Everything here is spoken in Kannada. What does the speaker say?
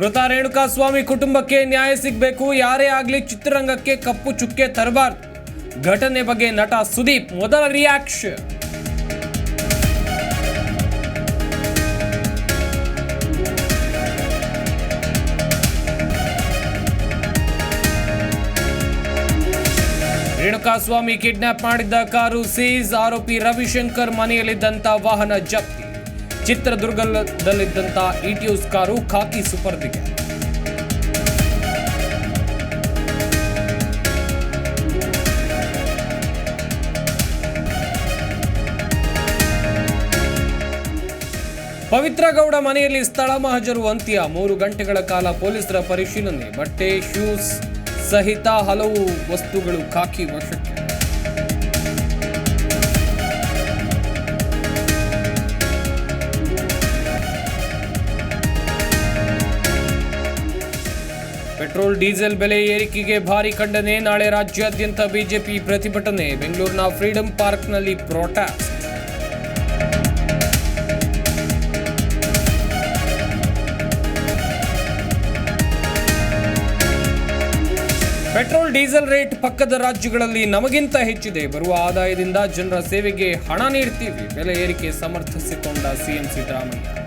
ಮೃತ ರೇಣುಕಾಸ್ವಾಮಿ ಕುಟುಂಬಕ್ಕೆ ನ್ಯಾಯ ಸಿಗಬೇಕು, ಯಾರೇ ಆಗಲಿ ಚಿತ್ರರಂಗಕ್ಕೆ ಕಪ್ಪು ಚುಕ್ಕೆ ತರಬಾರ್ದು. ಘಟನೆ ಬಗ್ಗೆ ನಟ ಸುದೀಪ್, ಮೊದಲ ರಿಯಾಕ್ಷನ್ ರೇಣುಕಾಸ್ವಾಮಿ ಕಿಡ್ನಾಪ್ ಮಾಡಿದ್ದ ಕಾರು ಸೀಸ್, ಆರೋಪಿ ರವಿಶಂಕರ್ ಮನೆಯಲ್ಲಿದ್ದಂತ ವಾಹನ ಜಪ್ತಿ. ಚಿತ್ರದುರ್ಗದಲ್ಲಿದ್ದಂತ ಇಟಿಯೂಸ್ ಕಾರು ಖಾಕಿ ಸುಪರ್ದಿಗೆ. ಪವಿತ್ರ ಗೌಡ ಮನೆಯಲ್ಲಿ ಸ್ಥಳ ಮಹಜರು ಅಂತ್ಯ. ಮೂರು ಗಂಟೆಗಳ ಕಾಲ ಪೊಲೀಸರ ಪರಿಶೀಲನೆ. ಬಟ್ಟೆ, ಶೂಸ್ ಸಹಿತ ಹಲವು ವಸ್ತುಗಳು ಖಾಕಿ ವಶಕ್ಕೆ ಪೆಟ್ರೋಲ್, ಡೀಸೆಲ್ ಬೆಲೆ ಏರಿಕೆಗೆ ಭಾರಿ ಖಂಡನೆ. ನಾಳೆ ರಾಜ್ಯಾದ್ಯಂತ ಬಿಜೆಪಿ ಪ್ರತಿಭಟನೆ. ಬೆಂಗಳೂರಿನ ಫ್ರೀಡಂ ಪಾರ್ಕ್ನಲ್ಲಿ ಪ್ರೋಟಾ ಪೆಟ್ರೋಲ್, ಡೀಸೆಲ್ ರೇಟ್ ಪಕ್ಕದ ರಾಜ್ಯಗಳಲ್ಲಿ ನಮಗಿಂತ ಹೆಚ್ಚಿದೆ. ಬರುವ ಆದಾಯದಿಂದ ಜನರ ಸೇವೆಗೆ ಹಣ ನೀಡ್ತೀವಿ. ಬೆಲೆ ಏರಿಕೆ ಸಮರ್ಥಿಸಿಕೊಂಡ ಸಿಎಂ ಸಿದ್ದರಾಮಯ್ಯ.